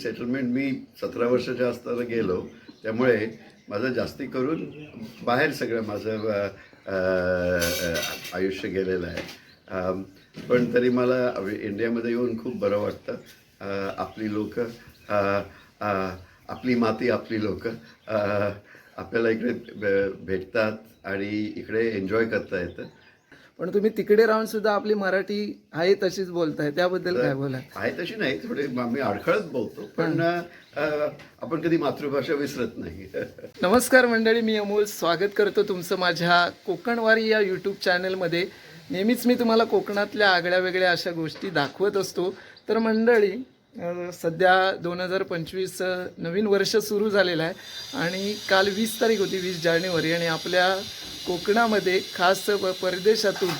Settlement मी सतरा वर्षाच्या असताना गेलो. त्यामुळे माझं जास्ती करून बाहेर सगळं माझं आयुष्य गेलेलं आहे. पण तरी मला इंडियामध्ये येऊन खूप बरं वाटतं. आपली लोक आपली माती आपली लोक आपल्याला इकडे भेटतात आणि इकडे एन्जॉय करता येतं. पण तुम्ही तिकडे राहून सुद्धा आपली मराठी आहे तशीच बोलताय. त्याबद्दल काय बोला आहे तशी नाही थोडे आम्ही अडखळत बोलतो पण आपण कधी मातृभाषा विसरत नाही. नमस्कार मंडळी मी अमोल स्वागत करतो तुमचं माझ्या कोकणवारी या यूट्यूब चॅनलमध्ये नेहमीच मी तुम्हाला कोकणातल्या आगळ्या वेगळ्या अशा गोष्टी दाखवत असतो. तर मंडळी सध्या दोन हजार पंचवीस नवीन वर्ष सुरू झालेलं आहे. आणि काल वीस तारीख होती वीस जानेवारी आणि आपल्या कोकणामध्ये खास प- परदेशातून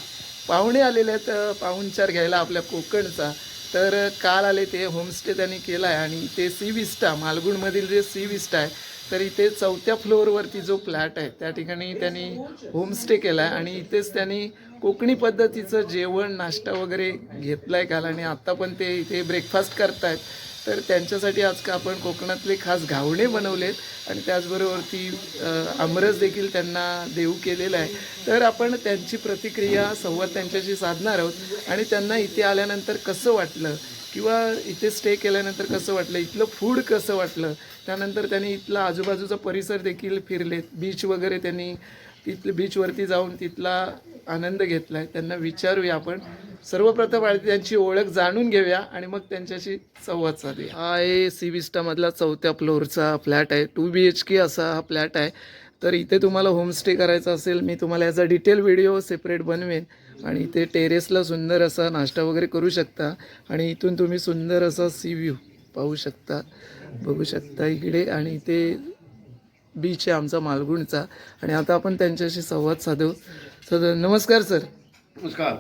पाहुणे आलेले आहेत पाहुणचार घ्यायला आपल्या कोकणचा. तर काल आले ते होमस्टे त्यांनी केला आहे आणि ते सी विस्टा मालगुणमधील जे सी विस्टा आहे तर इथे चौथ्या फ्लोअरवरती जो फ्लॅट आहे त्या ठिकाणी त्यांनी होमस्टे केला आहे आणि इथेच त्यांनी कोकणी पद्धतीचं जेवण नाश्ता वगैरे घेतला आहे काल आणि आत्ता पण ते इथे ब्रेकफास्ट करतायत. तर त्यांच्यासाठी आज का आपण कोकणातले खास घावणे बनवलेत आणि त्याचबरोबरती आमरस देखील त्यांना देऊ केलेला आहे. तर आपण त्यांची प्रतिक्रिया संवाद त्यांच्याशी साधणार आहोत. आणि त्यांना इथे आल्यानंतर कसं वाटलं? किंवा इथे स्टे केल्यानंतर कसं वाटलं? इथलं फूड कसं वाटलं? त्यानंतर त्यांनी इथला आजूबाजूचा परिसर देखील फिरलेत. बीच वगैरे त्यांनी तिथले बीचवरती जाऊन तिथला आनंद घेतला आहे त्यांना विचारूया आपण. सर्वप्रथम आधी त्यांची ओळख जाणून घेऊया आणि मग त्यांच्याशी संवाद साधूया. हा आहे सी विस्टामधला चौथ्या फ्लोअरचा फ्लॅट आहे. टू बी एच के असा हा फ्लॅट आहे. तर इथे तुम्हाला होमस्टे करायचा असेल मी तुम्हाला याचा डिटेल व्हिडिओ सेपरेट बनवेन. आणि इथे टेरेसला सुंदर असा नाश्ता वगैरे करू शकता. आणि इथून तुम्ही सुंदर असा सी व्ह्यू पाहू शकता. बघू शकता इकडे आणि इथे बीच आहे आमचा मालगुणचा. आणि आता आपण त्यांच्याशी संवाद साधू. तर नमस्कार सर. नमस्कार.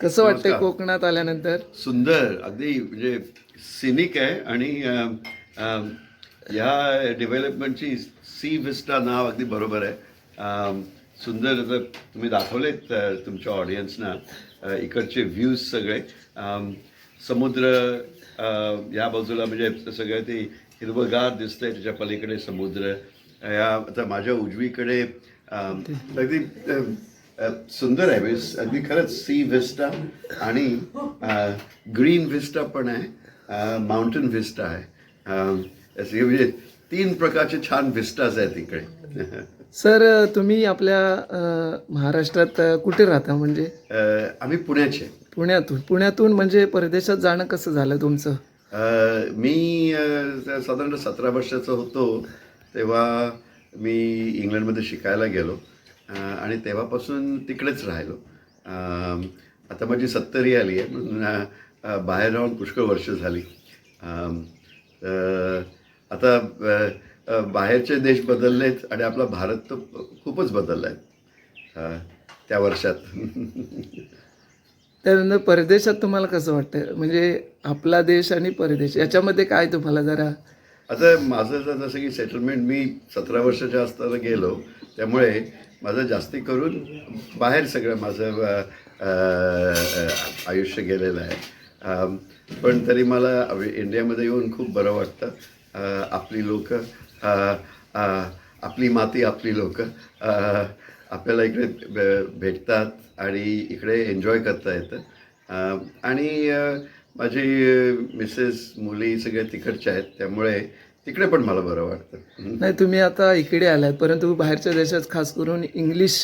कसं वाटतंय. कोकणात आल्यानंतर? सुंदर. अगदी म्हणजे सिनिक आहे आणि या डेव्हलपमेंटची सी विस्टा नाव अगदी बरोबर आहे. सुंदर तुम्ही दाखवलेत तुमच्या ऑडियन्सना इकडचे व्ह्यूज सगळे. समुद्र या बाजूला म्हणजे सगळं ते हिरवगार दिसतंय त्याच्या पलीकडे समुद्र. या आता माझ्या उजवीकडे अगदी सुंदर आहे म्हणजे अगदी खरंच सी विस्टा आणि ग्रीन विस्टा पण आहे माउंटेन विस्टा आहे. म्हणजे तीन प्रकारचे छान विस्टाज आहेत इकडे. सर तुम्ही आपल्या महाराष्ट्रात कुठे राहता म्हणजे? आम्ही पुण्याचे. पुण्यातून. पुण्यातून म्हणजे परदेशात जाणं कसं झालं तुमचं? मी साधारण सतरा वर्षाचा होतो. तेव्हा मी इंग्लंडमध्ये शिकायला गेलो आणि तेव्हापासून तिकडेच राहिलो. आता माझी सत्तरी आली आहे म्हणून बाहेर राहून पुष्कळ वर्ष झाली. आता बाहेरचे देश बदललेत आणि आपला भारत तर खूपच बदलला आहे त्या वर्षात. त्यानंतर परदेशात तुम्हाला कसं वाटतं म्हणजे आपला देश आणि परदेश याच्यामध्ये काय तुम्हाला जरा आता माझं तर जसं की सेटलमेंट मी सतरा वर्षाच्या असताना गेलो त्यामुळे माझं जास्ती करून बाहेर सगळं माझं आयुष्य गेलेलं आहे. पण तरी मला इंडियामध्ये येऊन खूप बरं वाटतं. आपली लोक आपली माती आपली लोक आपल्याला इकडे भेटतात आणि इकडे एन्जॉय करता येतं. आणि माझी मिसेस मुली सगळ्या तिकडच्या आहेत त्यामुळे तिकडे पण मला बरं वाटतं. नाही तुम्ही आता इकडे आलात परंतु बाहेरच्या देशात खास करून इंग्लिश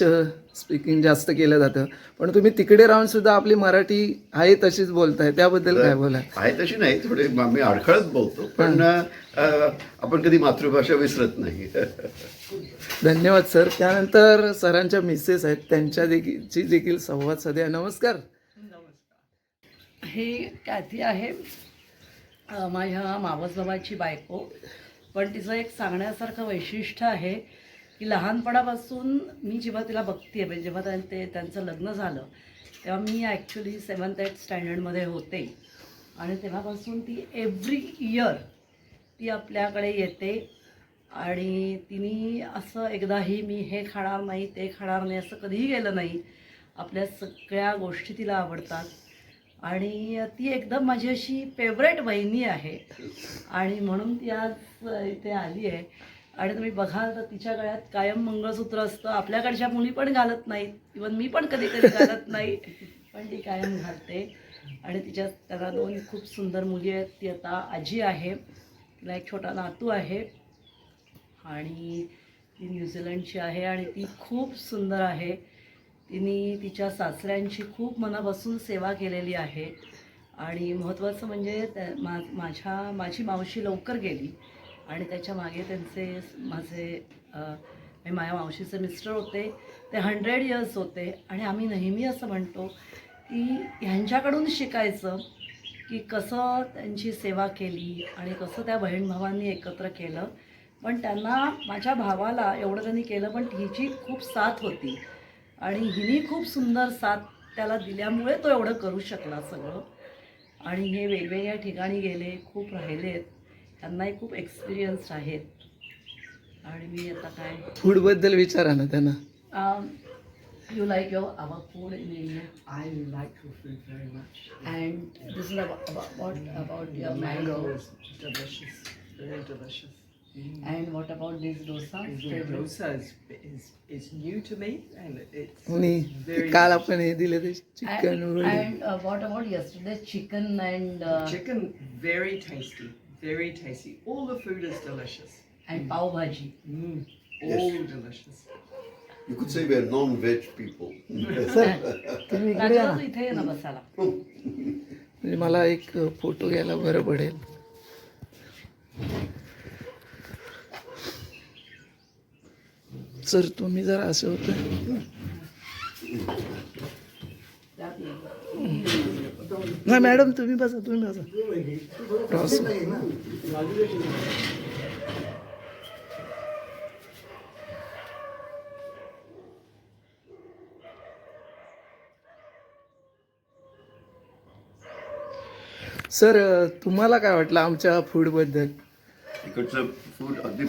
स्पीकिंग जास्त केलं जातं. पण तुम्ही तिकडे राहून सुद्धा आपली मराठी आहे तशीच बोलताय त्याबद्दल काय बोला आहे तशी नाही थोडे आम्ही अडखळत बोलतो पण आपण कधी मातृभाषा विसरत नाही. धन्यवाद सर. त्यानंतर सरांच्या मिसेस आहेत त्यांच्या देखील देखील संवाद साधूया. नमस्कार. ही कॅथी आहे. माझ्या मावसबाबाची बायको. पण तिचं एक सांगण्यासारखं वैशिष्ट्य आहे की लहानपणापासून मी जेव्हा तिला बघते म्हणजे जेव्हा त्या- ते त्यांचं लग्न झालं तेव्हा मी ॲक्च्युली सेवन्थ एट स्टँडर्डमध्ये होते. आणि तेव्हापासून ती एव्हरी इयर ती आपल्याकडे येते. आणि तिने असं एकदाही मी हे खाणार नाही ते खाणार नाही असं कधीही गेलं नाही. आपल्या सगळ्या गोष्टी तिला आवडतात. आणि ती एकदम माझी अशी फेवरेट वहिनी आहे. आणि म्हणून ती आज इथे आली आहे. आणि तुम्ही बघाल तर तिच्या गळ्यात कायम मंगळसूत्र असतं. आपल्याकडच्या मुली पण घालत नाहीत. इवन मी पण कधी कधी घालत नाही. पण ती कायम घालते. आणि तिच्यात त्याला दोन खूप सुंदर मुली आहेत. ती आता आजी आहे. तिला एक छोटा नातू आहे. आणि ती न्यूझीलंडची आहे. आणि ती खूप सुंदर आहे. तिने तिच्या सासऱ्यांची खूप मनापासून सेवा केलेली आहे. आणि महत्त्वाचं म्हणजे त्या मा माझ्या माझी मावशी लवकर गेली. आणि त्याच्यामागे त्यांचे माझे माझ्या मावशीचे मिस्टर होते. ते हंड्रेड इयर्स होते. आणि आम्ही नेहमी असं म्हणतो की ह्यांच्याकडून शिकायचं की कसं त्यांची सेवा केली आणि कसं त्या बहीण भावांनी एकत्र केलं. पण त्यांना माझ्या भावाला एवढं त्यांनी केलं पण हिची खूप साथ होती. आणि हिने खूप सुंदर साथ त्याला दिल्यामुळे तो एवढं करू शकला सगळं. आणि हे वेगवेगळ्या ठिकाणी गेले खूप राहिलेत. त्यांनाही खूप एक्सपिरियन्स आहेत. आणि मी आता काय? फूडबद्दल विचारा ना त्यांना. You like your our food in India I like your food very much. And this is about about your Mango mango is delicious, very delicious. And what about this dosa The dosa is, is, is new to me and it's आणि very काल आपण हे दिले ते chicken वगैरे and what about yesterday chicken and chicken very tasty, very tasty. All the food is delicious. And pav bhaji Mm, all delicious. You could say we are non veg people तुम्ही इकडे या राजा ना तू इथे ये ना बसायला म्हणजे मला एक फोटो घ्यायला बरं पडेल सर तुम्ही जर असं होतं. ना नाही मॅडम तुम्ही बसा तुम्ही बसा. क्रॉस सर तुम्हाला काय वाटलं आमच्या फूडबद्दल इकडचं फूड अगदी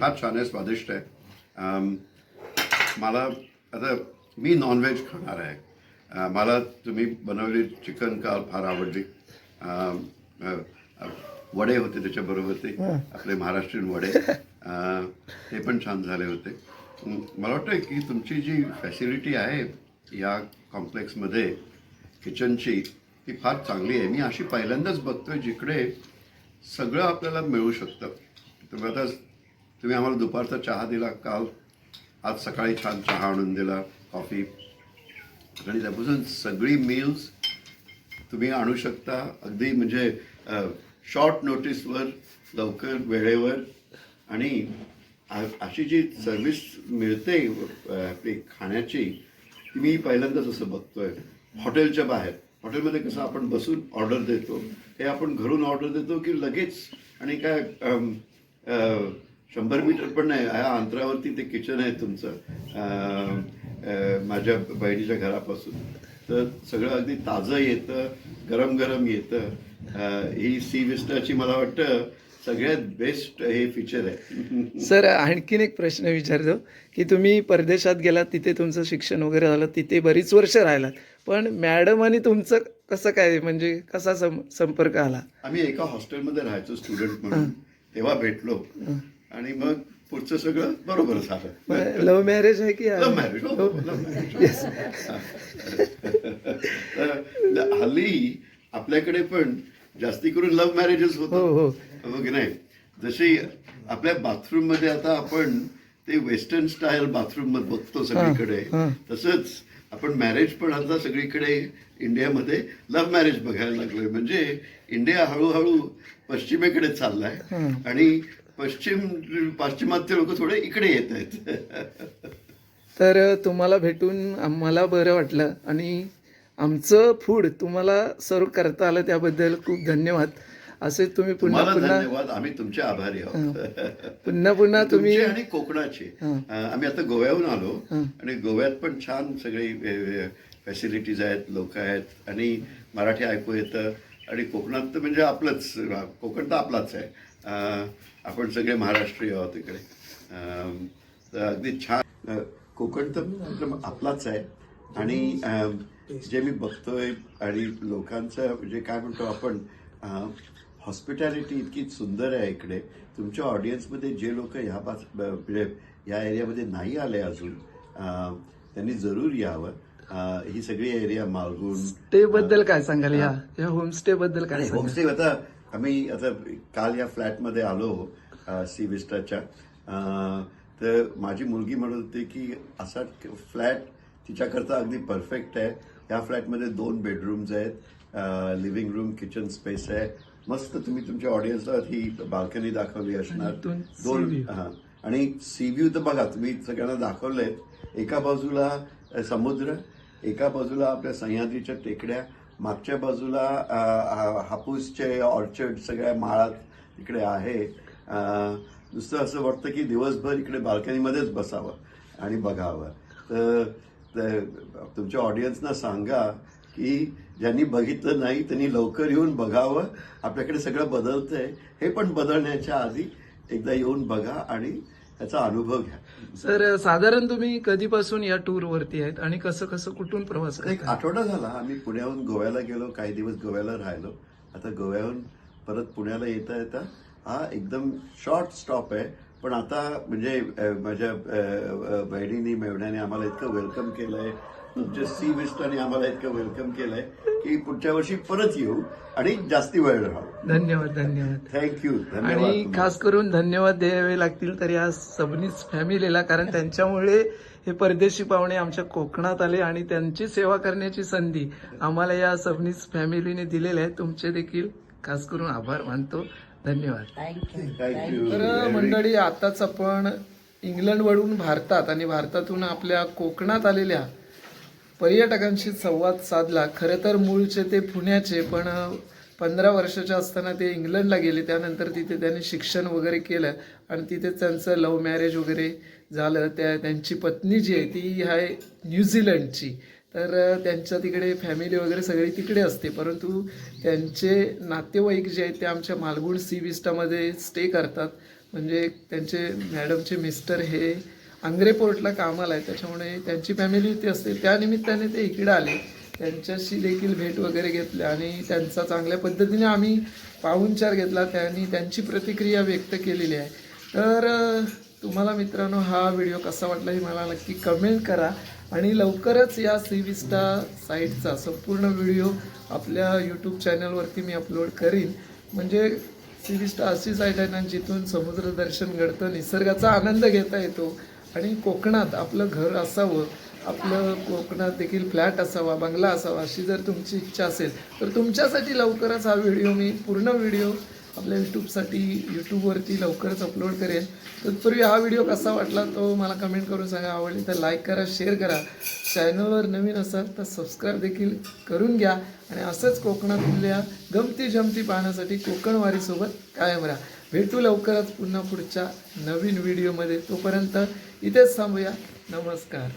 फार छान आहे स्वादिष्ट आहे. मला आता मी नॉनव्हेज खाणार आहे. अ, मला तुम्ही बनवलेली चिकन काल फार आवडली. अम, अ, अ, वडे होते त्याच्याबरोबर ते. आपले महाराष्ट्रीयन वडे. ते पण छान झाले होते. मला वाटतं की तुमची जी फॅसिलिटी आहे या कॉम्प्लेक्समध्ये किचनची ती फार चांगली आहे. मी अशी पहिल्यांदाच बघतोय जिकडे सगळं आपल्याला मिळू शकतं. तुम्ही आता तुम्ही आम्हाला दुपारचा चहा दिला काल आज सकाळी छान चहा आणून दिला कॉफी आणि त्यापासून सगळी मील्स तुम्ही आणू शकता. अगदी म्हणजे शॉर्ट नोटीसवर लवकर वेळेवर. आणि अशी जी सर्विस मिळते आपली खाण्याची ती मी पहिल्यांदाच असं बघतोय. हॉटेलच्या बाहेर. हॉटेलमध्ये कसं आपण बसून ऑर्डर देतो. हे आपण घरून ऑर्डर देतो की लगेच? आणि काय शंभर मीटर पण नाही ह्या अंतरावरती ते किचन आहे तुमचं माझ्या बहिणीच्या घरापासून. तर सगळं अगदी ताजं येतं गरम गरम येतं ही सी विस्टाची मला वाटतं सगळ्यात बेस्ट हे फीचर आहे. सर आणखीन एक प्रश्न विचारतो की तुम्ही परदेशात गेलात तिथे तुमचं शिक्षण वगैरे झालं तिथे बरीच वर्ष राहिलात. पण मॅडम आणि तुमचं कसं काय म्हणजे कसा सं संपर्क आला? आम्ही एका हॉस्टेलमध्ये राहायचो स्टुडंट म्हणून. तेव्हा भेटलो. आणि मग पुढचं सगळं बरोबर झालं. लव्ह मॅरेज आहे की लव्ह मॅरेज लव्ह मॅरेज हल्ली आपल्याकडे पण जास्ती करून लव्ह मॅरेजेस हो होतो हो. हो की नाही? जशी आपल्या बाथरूममध्ये आता आपण ते वेस्टर्न स्टाईल बाथरूममध्ये बघतो सगळीकडे. हा. तसंच आपण मॅरेज पण आता सगळीकडे इंडियामध्ये लव्ह मॅरेज बघायला लागलोय. म्हणजे इंडिया हळूहळू पश्चिमेकडे चाललाय. हा. आणि पश्चिम पाश्चिमात्य लोक थोडे इकडे येत आहेत. तर तुम्हाला भेटून आम्हाला बरं वाटलं आणि आमचं फूड तुम्हाला सर्व करता आलं त्याबद्दल खूप धन्यवाद. असे तुम्ही पुन्हा पुन्हा धन्यवाद. आम्ही तुमचे आभारी आहोत. पुन्हा पुन्हा तुम्ही आणि कोकणाचे. आम्ही आता गोव्याहून आलो. आणि गोव्यात पण छान सगळी फॅसिलिटीज आहेत लोक आहेत आणि मराठी ऐकू येतं. आणि कोकणात तर म्हणजे आपलंच कोकण तर आपलाच आहे. आपण सगळे महाराष्ट्रीय आहोत इकडे. तर अगदी छान. कोकण तर आपलं आपलाच आहे. आणि जे मी बघतोय आणि लोकांचं म्हणजे काय म्हणतो आपण हॉस्पिटॅलिटी इतकी सुंदर आहे इकडे. तुमच्या ऑडियन्समध्ये जे लोक ह्या बाज म्हणजे या एरियामध्ये नाही आले अजून त्यांनी जरूर यावं. ही सगळी एरिया मालगुण स्टे बद्दल काय सांगाल या? होमस्टे बद्दल काय होमस्टे आता आम्ही आता काल या फ्लॅटमध्ये आलो सी विस्टाच्या. तर माझी मुलगी म्हणत होती की असा फ्लॅट तिच्याकरता अगदी परफेक्ट आहे. या फ्लॅटमध्ये दोन बेडरूम्स आहेत लिव्हिंग रूम किचन स्पेस आहे. मस्त तुम्ही तुमच्या ऑडियन्सला ही बाल्कनी दाखवली असणार. दोन. हा. आणि सी व्ह्यू तर बघा तुम्ही सगळ्यांना दाखवलंय. एका बाजूला समुद्र एका बाजूला आपल्या सह्याद्रीच्या टेकड्या मागच्या बाजूला हापूसचे ऑर्चर्ड सगळ्या माळात इकडे आहे. नुसतं असं वाटतं की दिवसभर इकडे बाल्कनीमध्येच बसावं आणि बघावं. तर तर तुमच्या ऑडियन्सना सांगा की ज्यांनी बघितलं नाही त्यांनी लवकर येऊन बघावं. आपल्याकडे सगळं बदलतंय. हे पण बदलण्याच्या आधी एकदा येऊन बघा आणि त्याचा अनुभव घ्या. सर साधारण तुम्ही कधीपासून या टूर वरती आहेत आणि कसं कसं कुठून प्रवास एक करता? आठवडा झाला. आम्ही पुण्याहून गोव्याला गेलो काही दिवस गोव्याला राहिलो. आता गोव्याहून परत पुण्याला येता येता हा एकदम शॉर्ट स्टॉप आहे. पण आता म्हणजे माझ्या बहिणीने मेवण्याने आम्हाला इतकं वेलकम केलंय. तुमच्या सी विस्टाने आम्हाला इतकं वेलकम केलंय. की पुढच्या वर्षी परत येऊ आणि जास्ती वेळ राहू धन्यवाद धन्यवाद. थँक्यू धन्यवाद आणि. खास करून धन्यवाद द्यावे लागतील तर या सबनीच फॅमिलीला कारण त्यांच्यामुळे हे परदेशी पाहुणे आमच्या कोकणात आले आणि त्यांची सेवा करण्याची संधी आम्हाला या सबनीस फॅमिलीने दिलेल्या आहे. तुमचे देखील खास करून आभार मानतो. धन्यवाद. थँक्यू थँक्यू तर मंडळी आताच आपण इंग्लंडवरून भारतात आणि भारतातून आपल्या कोकणात आलेल्या पर्यटकांशी संवाद साधला. खरं तर मूळचे ते पुण्याचे पण पंधरा वर्षाच्या असताना ते इंग्लंडला गेले. त्यानंतर तिथे त्यांनी शिक्षण वगैरे केलं आणि तिथे त्यांचं लव्ह मॅरेज वगैरे झालं. त्या त्यांची पत्नी जी आहे ती आहे न्यूझीलंडची तर त्यांच्या तिकडे फॅमिली वगैरे सगळी तिकडे असते. परंतु त्यांचे नातेवाईक जे आहेत ते आमच्या मालगुण सी विस्टामध्ये स्टे करतात. म्हणजे त्यांचे मॅडमचे मिस्टर हे आंग्रे पोर्टला कामाला आहे. त्याच्यामुळे त्यांची फॅमिली इथे असते. त्यानिमित्ताने ते इकडे आले. त्यांच्याशी देखील भेट वगैरे घेतली आणि त्यांचा चांगल्या पद्धतीने आम्ही पाहुणचार घेतला. त्यांनी त्यांची प्रतिक्रिया व्यक्त केलेली आहे. तर तुम्हाला मित्रांनो हा व्हिडिओ कसा वाटला हे मला नक्की कमेंट करा. आणि लवकरच या सी विस्टा साईटचा संपूर्ण व्हिडिओ आपल्या यूट्यूब चॅनलवरती मी अपलोड करीन. म्हणजे सी विस्टा अशी साईट आहे ना जिथून समुद्र दर्शन घडतं निसर्गाचा आनंद घेता येतो. आणि कोकणात आपलं घर असावं आपलं कोकणात देखील फ्लॅट असावा बंगला असावा अशी जर तुमची इच्छा असेल तर तुमच्यासाठी लवकरच हा व्हिडिओ मी पूर्ण व्हिडिओ आपल्या यूट्यूबसाठी यूट्यूबवरती लवकरच अपलोड करेन. तत्पूर्वी हा व्हिडिओ कसा वाटला तो मला कमेंट करून सांगा. आवडली तर लाईक करा शेअर करा. चॅनलवर नवीन असाल तर सबस्क्राईब देखील करून घ्या. आणि असंच कोकणातल्या गमती जमती पाहण्यासाठी कोकणवारीसोबत कायम राहा. भेटू लवकरच पुन्हा पुढच्या नवीन व्हिडिओमध्ये तोपर्यंत इथेच थांबूया. नमस्कार.